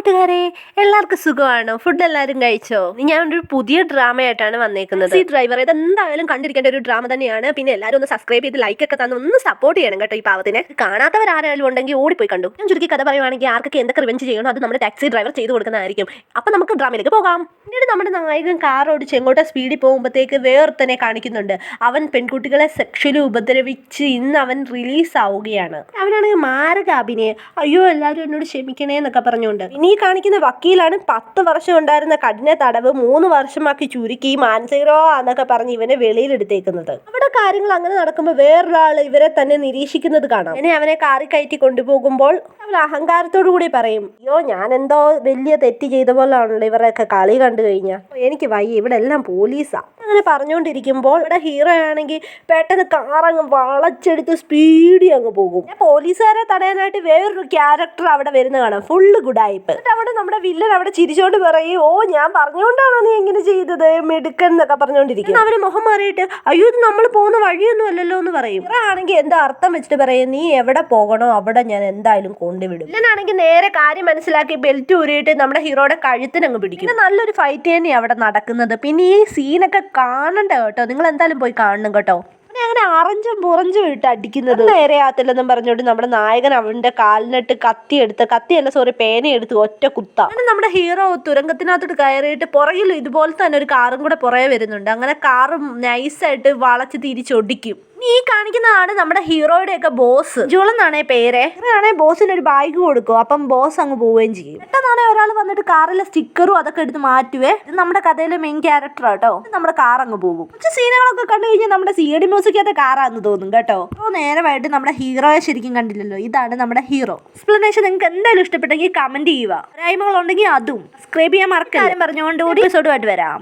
കൂട്ടുകാരെ എല്ലാവർക്കും സുഖമാണോ? ഫുഡ് എല്ലാവരും കഴിച്ചോ? ഞാനൊരു പുതിയ ഡ്രാമയായിട്ടാണ് വന്നേക്കുന്നത്. ഈ ഡ്രൈവർ ഇത് എന്തായാലും കണ്ടിരിക്കേണ്ട ഒരു ഡ്രാമ തന്നെയാണ്. പിന്നെ എല്ലാവരും ഒന്ന് സബ്സ്ക്രൈബ് ചെയ്ത് ലൈക്ക് ഒക്കെ തന്ന് ഒന്ന് സപ്പോർട്ട് ചെയ്യണം കേട്ടോ ഈ പാവത്തിന്. കാണാത്തവർ ആരായാലും ഉണ്ടെങ്കിൽ ഓടിപ്പോയി കണ്ടു. ഞാൻ ചുരുക്കി കഥ പറയുവാണെങ്കിൽ ആർക്കൊക്കെ എന്തൊക്കെ റിവെഞ്ച് ചെയ്യണോ അത് നമ്മുടെ ടാക്സി ഡ്രൈവർ ചെയ്ത് കൊടുക്കുന്നതായിരിക്കും. അപ്പം നമുക്ക് ഡ്രാമയിലേക്ക് പോകാം. പിന്നീട് നമ്മുടെ നായകൻ കാർ ഓടിച്ച് എങ്ങോട്ടോ സ്പീഡിൽ പോകുമ്പോഴത്തേക്ക് വേർത്തനെ കാണിക്കുന്നുണ്ട്. അവൻ പെൺകുട്ടികളെ സെക്ഷലി ഉപദ്രവിച്ച് ഇന്ന് അവൻ റിലീസ് ആവുകയാണ്. അവനാണെങ്കിൽ മാരക അയ്യോ എല്ലാവരും എന്നോട് ക്ഷമിക്കണേ എന്നൊക്കെ പറഞ്ഞുകൊണ്ട്. ഇനി ഈ കാണിക്കുന്ന വക്കീലാണ് പത്ത് വർഷം ഉണ്ടായിരുന്ന കഠിന തടവ് മൂന്ന് വർഷമാക്കി ചുരുക്കി മാനസികരോ എന്നൊക്കെ പറഞ്ഞ് ഇവനെ വെളിയിലെടുത്തേക്കുന്നത്. അവിടെ കാര്യങ്ങൾ അങ്ങനെ നടക്കുമ്പോൾ വേറൊരാൾ ഇവരെ തന്നെ നിരീക്ഷിക്കുന്നത് കാണാം. ഇനി അവനെ കാറി കയറ്റി കൊണ്ടുപോകുമ്പോൾ അവൻ അഹങ്കാരത്തോടു കൂടി പറയും അയ്യോ ഞാൻ എന്തോ വലിയ തെറ്റ് ചെയ്ത പോലാണല്ലോ ഇവരൊക്കെ കളി കണ്ടു കഴിഞ്ഞാൽ എനിക്ക് വയ്യ ഇവിടെ എല്ലാം പോലീസാ. അങ്ങനെ പറഞ്ഞുകൊണ്ടിരിക്കുമ്പോൾ ഇവിടെ ഹീറോ ആണെങ്കിൽ പെട്ടെന്ന് കാറങ്ങ് വളച്ചെടുത്ത് സ്പീഡി അങ്ങ് പോകും. പോലീസുകാരെ തടയാനായിട്ട് വേറൊരു ക്യാരക്ടർ അവിടെ വരുന്ന കാണാം. ഫുള്ള് ഗുഡായിപ്പ് എന്നിട്ട് അവിടെ നമ്മുടെ വില്ലൻ അവിടെ ചിരിച്ചോണ്ട് പറയും ഓ ഞാൻ പറഞ്ഞുകൊണ്ടാണോ നീ എങ്ങനെ ചെയ്തത്? മിടുക്കൻ എന്നൊക്കെ പറഞ്ഞുകൊണ്ടിരിക്കും. അവർ മുഖം മാറിയിട്ട് അയ്യോ ഇത് നമ്മൾ പോകുന്ന വഴിയൊന്നും അല്ലല്ലോ എന്ന് പറയും. ആണെങ്കിൽ എന്താ അർത്ഥം വെച്ചിട്ട് പറയും നീ എവിടെ പോകണോ അവിടെ ഞാൻ എന്തായാലും കൊണ്ടുവിടും. വില്ലനാണെങ്കിൽ നേരെ കാര്യം മനസ്സിലാക്കി ബെൽറ്റ് ഊരിയിട്ട് നമ്മുടെ ഹീറോയുടെ കഴുത്തിനങ്ങ് പിടിക്കും. പിന്നെ നല്ലൊരു ഫൈറ്റ് തന്നെയാണ് അവിടെ നടക്കുന്നത്. പിന്നെ ഈ സീനൊക്കെ കാണണ്ട കേട്ടോ. നിങ്ങൾ എന്തായാലും പോയി കാണണം കേട്ടോ. അങ്ങനെ അറഞ്ചും പുറഞ്ചും ഇട്ട് അടിക്കുന്നത്. നേരെ ആത്തില്ലെന്നും പറഞ്ഞുകൊണ്ട് നമ്മുടെ നായകൻ അവന്റെ കാലിനിട്ട് കത്തി എടുത്ത് കത്തിയല്ല സോറി പേന എടുത്ത് ഒറ്റ കുത്ത. അങ്ങനെ നമ്മുടെ ഹീറോ തുരങ്കത്തിനകത്തോട്ട് കയറിയിട്ട് പുറകിൽ ഇതുപോലെ തന്നെ ഒരു കാറും കൂടെ പുറകെ വരുന്നുണ്ട്. അങ്ങനെ കാറും നൈസായിട്ട് വളച്ച് തിരിച്ചൊടിക്കും ഈ കാണിക്കുന്നതാണ് നമ്മുടെ ഹീറോയുടെ ഒക്കെ ബോസ് ജുളെന്നാണേ പേര്. ആണേ ബോസിന് ഒരു ബാഗ് കൊടുക്കും. അപ്പം ബോസ് അങ്ങ് പോവുകയും ചെയ്യും. പെട്ടെന്നാണെ ഒരാൾ വന്നിട്ട് കാറിലെ സ്റ്റിക്കറും അതൊക്കെ എടുത്ത് മാറ്റുവേ. ഇത് നമ്മുടെ കഥയിലെ മെയിൻ ക്യാരക്ടർ കേട്ടോ നമ്മുടെ കാർ അങ്ങ് പോകും. കുറച്ച് സീനുകളൊക്കെ കണ്ടു കഴിഞ്ഞാൽ നമ്മുടെ സി ഡി മ്യൂസിക്കത്തെ കാറാന്ന് തോന്നും കേട്ടോ. അപ്പോൾ നേരമായിട്ട് നമ്മുടെ ഹീറോയെ ശരിക്കും കണ്ടില്ലല്ലോ. ഇതാണ് നമ്മുടെ ഹീറോ. എക്സ്പ്ലനേഷൻ നിങ്ങൾക്ക് എന്തായാലും ഇഷ്ടപ്പെട്ടെങ്കിൽ കമന്റ് ചെയ്യുക. പോരായ്മകളുണ്ടെങ്കിൽ അതും. സബ്സ്ക്രൈബ് ചെയ്യാൻ മറക്കാരും പറഞ്ഞുകൊണ്ട് കൂടി എപ്പിസോഡുമായിട്ട് വരാം.